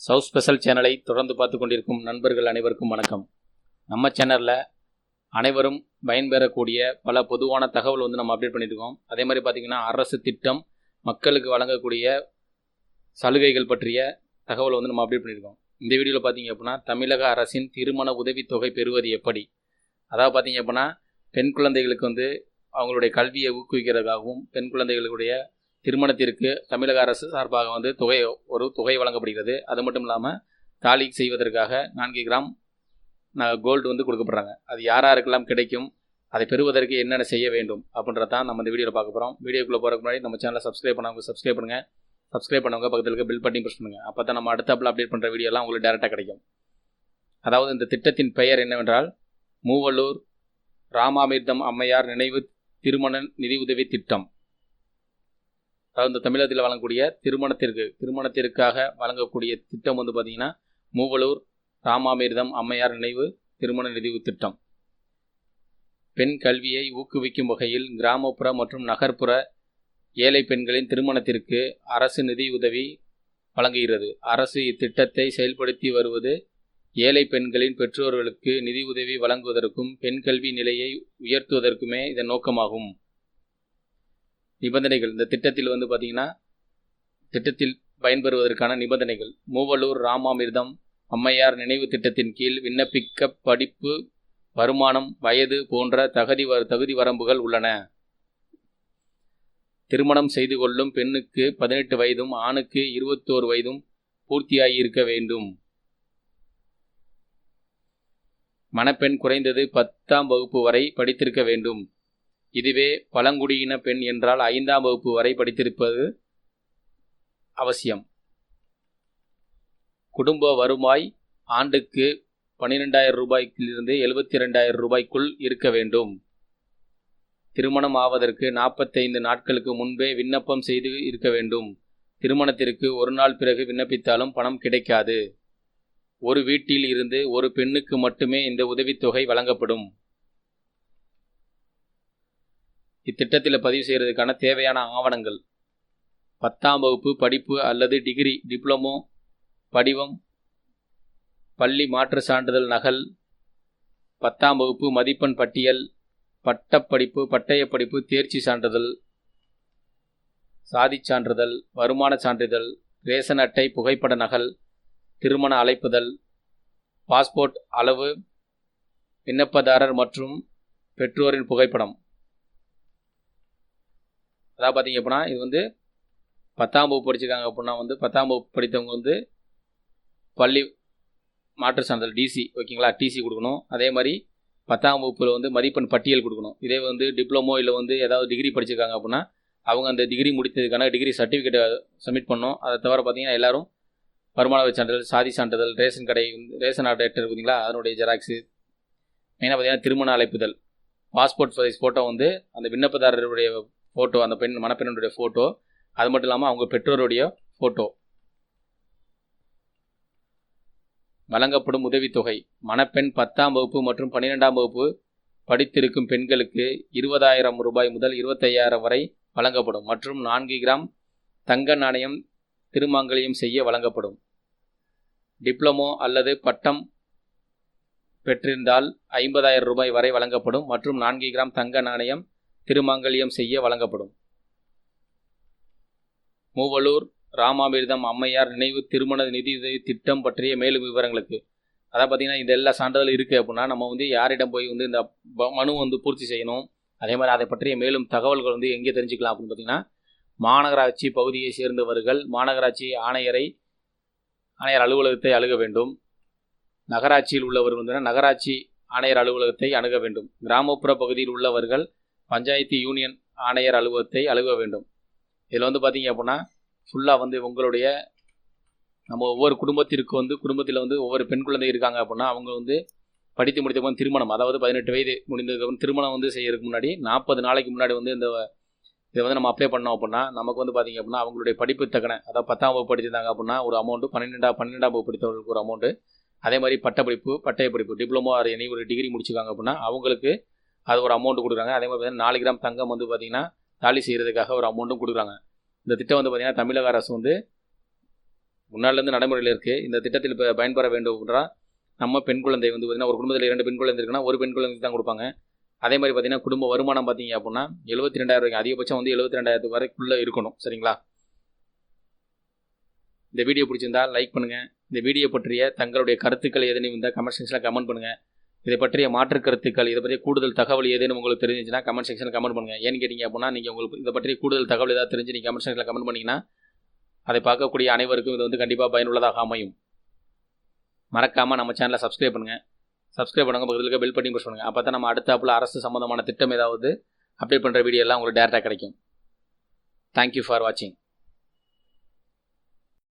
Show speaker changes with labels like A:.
A: South special சேனலை தொடர்ந்து பார்த்து கொண்டிருக்கும் நண்பர்கள் அனைவருக்கும் வணக்கம். நம்ம சேனலில் அனைவரும் பயன்பெறக்கூடிய பல பொதுவான தகவல் வந்து நம்ம அப்டேட் பண்ணியிருக்கோம் அதே மாதிரி பார்த்திங்கன்னா அரசு திட்டம் மக்களுக்கு வழங்கக்கூடிய சலுகைகள் பற்றிய தகவல் வந்து நம்ம அப்டேட் பண்ணியிருக்கோம் இந்த வீடியோவில் பார்த்தீங்க அப்படின்னா தமிழக அரசின் திருமண உதவித்தொகை பெறுவது எப்படி? அதாவது பார்த்தீங்க அப்படின்னா பெண் குழந்தைகளுக்கு வந்து அவங்களுடைய கல்வியை ஊக்குவிக்கிறதுக்காகவும் பெண் குழந்தைகளுடைய திருமணத்திற்கு தமிழக அரசு சார்பாக வந்து தொகை ஒரு தொகை வழங்கப்படுகிறது. அது மட்டும் இல்லாமல் தாலி செய்வதற்காக நான்கு கிராம் கோல்டு வந்து கொடுக்கப்படுறாங்க. அது யார் யாருக்கெல்லாம் கிடைக்கும் அதை பெறுவதற்கு என்னென்ன செய்ய வேண்டும் அப்படின்றத தான் நம்ம இந்த வீடியோவில் பார்க்க போகிறோம் வீடியோக்குள்ளே போகிறதுக்கு முன்னாடி நம்ம சேனலை சப்ஸ்கிரைப் பண்ணவங்க சப்ஸ்கிரைப் பண்ணுங்கள் சப்ஸ்கிரைப் பண்ணவங்க பக்கத்தில் இருக்க பில் பட்டன் ப்ரெஸ் பண்ணுங்கள் அப்போ தான் நம்ம அடுத்தாப்பில் அப்டேட் பண்ணுற வீடியோலாம் உங்களுக்கு டேரெக்டாக கிடைக்கும். அதாவது இந்த திட்டத்தின் பெயர் என்னவென்றால் மூவலூர் ராமாமிர்தம் அம்மையார் நினைவு திருமண நிதியுதவி திட்டம். அதாவது இந்த தமிழகத்தில் வழங்கக்கூடிய திருமணத்திற்கு திருமணத்திற்காக வழங்கக்கூடிய திட்டம் வந்து பார்த்திங்கன்னா மூவலூர் ராமாமிர்தம் அம்மையார் நினைவு திருமண நிதி திட்டம். பெண் கல்வியை ஊக்குவிக்கும் வகையில் கிராமப்புற மற்றும் நகர்ப்புற ஏழை பெண்களின் திருமணத்திற்கு அரசு நிதியுதவி வழங்குகிறது. அரசு இத்திட்டத்தை செயல்படுத்தி வருவது ஏழை பெண்களின் பெற்றோர்களுக்கு நிதியுதவி வழங்குவதற்கும் பெண் கல்வி நிலையை உயர்த்துவதற்குமே இதன் நோக்கமாகும். நிபந்தனைகள். இந்த திட்டத்தில் வந்து பார்த்தீங்கன்னா திட்டத்தில் பயன்பெறுவதற்கான நிபந்தனைகள். மூவலூர் ராமாமிர்தம் அம்மையார் நினைவு திட்டத்தின் கீழ் விண்ணப்பிக்க படிப்பு வருமானம் வயது போன்ற தகுதி வ தகுதி வரம்புகள் உள்ளன. திருமணம் செய்து கொள்ளும் பெண்ணுக்கு பதினெட்டு வயதும் ஆணுக்கு இருபத்தோரு வயதும் பூர்த்தியாகியிருக்க வேண்டும். மணப்பெண் குறைந்தது பத்தாம் வகுப்பு வரை படித்திருக்க வேண்டும். இதுவே பழங்குடியின பெண் என்றால் ஐந்தாம் வகுப்பு வரை படித்திருப்பது அவசியம். குடும்ப வருவாய் ஆண்டுக்கு பன்னிரெண்டாயிரம் ரூபாய்க்கிலிருந்து எழுபத்தி ரெண்டாயிரம் ரூபாய்க்குள் இருக்க வேண்டும். திருமணம் ஆவதற்கு நாற்பத்தைந்து நாட்களுக்கு முன்பே விண்ணப்பம் செய்து இருக்க வேண்டும். திருமணத்திற்கு ஒரு நாள் பிறகு விண்ணப்பித்தாலும் பணம் கிடைக்காது. ஒரு வீட்டில் இருந்து ஒரு பெண்ணுக்கு மட்டுமே இந்த உதவித்தொகை வழங்கப்படும். இத்திட்டத்தில் பதிவு செய்கிறதுக்கான தேவையான ஆவணங்கள். பத்தாம் வகுப்பு படிப்பு அல்லது டிகிரி டிப்ளமோ படிவம் பள்ளி மாற்று சான்றிதழ் நகல் பத்தாம் வகுப்பு மதிப்பெண் பட்டியல் பட்டப்படிப்பு பட்டயப்படிப்பு தேர்ச்சி சான்றிதழ் சாதிச் சான்றிதழ் வருமான சான்றிதழ் ரேசன் அட்டை புகைப்பட நகல் திருமண அழைப்புதல் பாஸ்போர்ட் அளவு விண்ணப்பதாரர் மற்றும் பெற்றோரின் புகைப்படம். அதாவது பார்த்தீங்க அப்படின்னா இது வந்து பத்தாம் வகுப்பு படிச்சிருக்காங்க அப்படின்னா வந்து பத்தாம் வகுப்பு படித்தவங்க வந்து பள்ளி மாற்று சான்றிதழ் டிசி ஓகேங்களா? டிசி கொடுக்கணும். அதே மாதிரி பத்தாம் வகுப்பில் வந்து மதிப்பெண் பட்டியல் கொடுக்கணும். இதே வந்து டிப்ளமோ இல்லை வந்து ஏதாவது டிகிரி படிச்சிருக்காங்க அப்படின்னா அவங்க அந்த டிகிரி முடித்ததுக்கான டிகிரி சர்டிஃபிகேட்டை சப்மிட் பண்ணோம் அதை தவிர பார்த்தீங்கன்னா எல்லாரும் வருமான வரி சான்றிதழ் சாதி சான்றிதழ் ரேஷன் கடை ரேஷன் ஆர்டர் இருக்குதுங்களா அதனுடைய ஜெராக்ஸு மெயினாக பார்த்தீங்கன்னா திருமண அழைப்புதல். பாஸ்போர்ட் சைஸ் ஃபோட்டோ வந்து அந்த விண்ணப்பதாரருடைய ஃபோட்டோ அந்த பெண் மணப்பெண்ணுடைய ஃபோட்டோ அது மட்டும் இல்லாமல் அவங்க பெற்றோருடைய ஃபோட்டோ வழங்கப்படும் உதவித்தொகை. மணப்பெண் பத்தாம் வகுப்பு மற்றும் பன்னிரெண்டாம் வகுப்பு படித்திருக்கும் பெண்களுக்கு இருபதாயிரம் ரூபாய் முதல் இருபத்தையாயிரம் வரை வழங்கப்படும். மற்றும் நான்கு கிராம் தங்க நாணயம் திருமாங்கலியம் செய்ய வழங்கப்படும். டிப்ளமோ அல்லது பட்டம் பெற்றிருந்தால் ஐம்பதாயிரம் ரூபாய் வரை வழங்கப்படும். மற்றும் நான்கு கிராம் தங்க நாணயம் திருமாங்கல்யம் செய்ய வழங்கப்படும். மூவலூர் ராமாமிர்தம் அம்மையார் நினைவு திருமண நிதியுதவி திட்டம் பற்றிய மேலும் விவரங்களுக்கு. அதான் பார்த்தீங்கன்னா இந்த எல்லா சான்றிதழ் இருக்குது அப்படின்னா நம்ம வந்து யாரிடம் போய் வந்து இந்த மனு வந்து பூர்த்தி செய்யணும். அதே மாதிரி அதை பற்றிய மேலும் தகவல்கள் வந்து எங்கே தெரிஞ்சுக்கலாம் அப்படின்னு பார்த்தீங்கன்னா மாநகராட்சி பகுதியை சேர்ந்தவர்கள் மாநகராட்சி ஆணையரை ஆணையர் அலுவலகத்தை அணுக வேண்டும். நகராட்சியில் உள்ளவர்கள் வந்து நகராட்சி ஆணையர் அலுவலகத்தை அணுக வேண்டும். கிராமப்புற பகுதியில் உள்ளவர்கள் பஞ்சாயத்து யூனியன் ஆணையர் அலுவலகத்தை அழுக வேண்டும். இதில் வந்து பார்த்தீங்க அப்படின்னா ஃபுல்லாக வந்து உங்களுடைய நம்ம ஒவ்வொரு குடும்பத்திற்கு வந்து குடும்பத்தில் வந்து ஒவ்வொரு பெண் குழந்தை இருக்காங்க அப்படின்னா அவங்க வந்து படித்து முடித்தப்போ திருமணம் அதாவது பதினெட்டு வயது முடிந்ததுக்கப்புறம் திருமணம் வந்து செய்யறதுக்கு முன்னாடி நாற்பது நாளைக்கு முன்னாடி வந்து இந்த இதை வந்து நம்ம அப்ளை பண்ணோம் அப்படின்னா நமக்கு வந்து பார்த்திங்க அப்படின்னா அவங்களுடைய படிப்பு தக்கன அதாவது பத்தாம் வகுப்பு படிச்சிருந்தாங்க அப்படின்னா ஒரு அமௌண்ட்டு பன்னெண்டாம் பன்னெண்டாம் வகுப்பு படித்தவர்களுக்கு ஒரு அமௌண்ட்டு அதே மாதிரி பட்டப்படிப்பு பட்டய படிப்பு டிப்ளமோ அது எனி ஒரு டிகிரி முடிச்சுக்காங்க அப்படின்னா அவங்களுக்கு அது ஒரு அமௌண்ட் கொடுக்குறாங்க. அதே மாதிரி பார்த்தீங்கன்னா நாலு கிராம் தங்கம் வந்து பார்த்திங்கன்னா தாலி செய்கிறதுக்காக ஒரு அமௌண்ட்டும் கொடுக்குறாங்க. இந்த திட்டம் வந்து பார்த்திங்கன்னா தமிழக அரசு வந்து முன்னாள்லேருந்து நடைமுறையில் இருக்குது இந்த திட்டத்தில் இப்போ பயன்பெற வேண்டும் என்றால் நம்ம பெண் குழந்தை வந்து பார்த்திங்கன்னா ஒரு குடும்பத்தில் இரண்டு பெண் குழந்தை இருக்குன்னா ஒரு பெண் குழந்தைக்கு தான் கொடுப்பாங்க. அதே மாதிரி பார்த்தீங்கன்னா குடும்ப வருமானம் பார்த்தீங்க அப்படின்னா எழுபத்தி ரெண்டாயிரம் வரைக்கும் அதிகபட்சம் வந்து எழுபத்தி ரெண்டாயிரத்து வரைக்குள்ளே இருக்கணும். சரிங்களா? இந்த வீடியோ பிடிச்சிருந்தா லைக் பண்ணுங்கள் இந்த வீடியோ பற்றிய தங்களுடைய கருத்துக்கள் ஏதேனும் இருந்தால் கமெண்ட் செக்ஷனில் கமெண்ட் பண்ணுங்கள் இதை பற்றிய மாற்று கருத்துக்கள் இதை பற்றிய கூடுதல் தகவல் ஏதேனும் உங்களுக்கு தெரிஞ்சுச்சுன்னா கமெண்ட் செக்ஷனில் கமெண்ட் பண்ணுங்கள் ஏன்னு கேட்டிங்க அப்படின்னா நீங்கள் உங்களுக்கு இதை பற்றிய கூடுதல் தகவல் ஏதாவது தெரிஞ்சு நீங்கள் கமெண்ட் செக்ஷனில் கமெண்ட் பண்ணிங்கன்னா அதை பார்க்கக்கூடிய அனைவருக்கும் இது வந்து கண்டிப்பாக பயனுள்ளதாக அமையும். மறக்காமல் நம்ம சேனலை சப்ஸ்கிரைப் பண்ணுங்கள் சப்ஸ்கிரைப் பண்ணுங்கள் பக்கத்தில் இருக்க பெல் பண்ணி ப்ரெஸ் பண்ணுங்கள் அப்போ தான் நம்ம அடுத்தாப்புல அரசு சம்மந்தமான திட்டம் ஏதாவது அப்டேட் பண்ணுற வீடியோ எல்லாம் உங்களுக்கு டேரெக்டாக கிடைக்கும். தேங்க்யூ ஃபார் வாட்சிங்